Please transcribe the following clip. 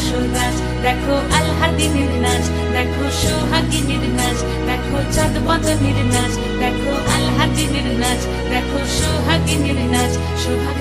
হইছ রসরাজ দেখো আলহাদিনের নাচ দেখো সোহাগিনীর নাচ দেখো চাঁদ বদনের নাচ দেখো আলহাদিনের নাচ দেখো সোহাগিনীর নাচ সোহাগ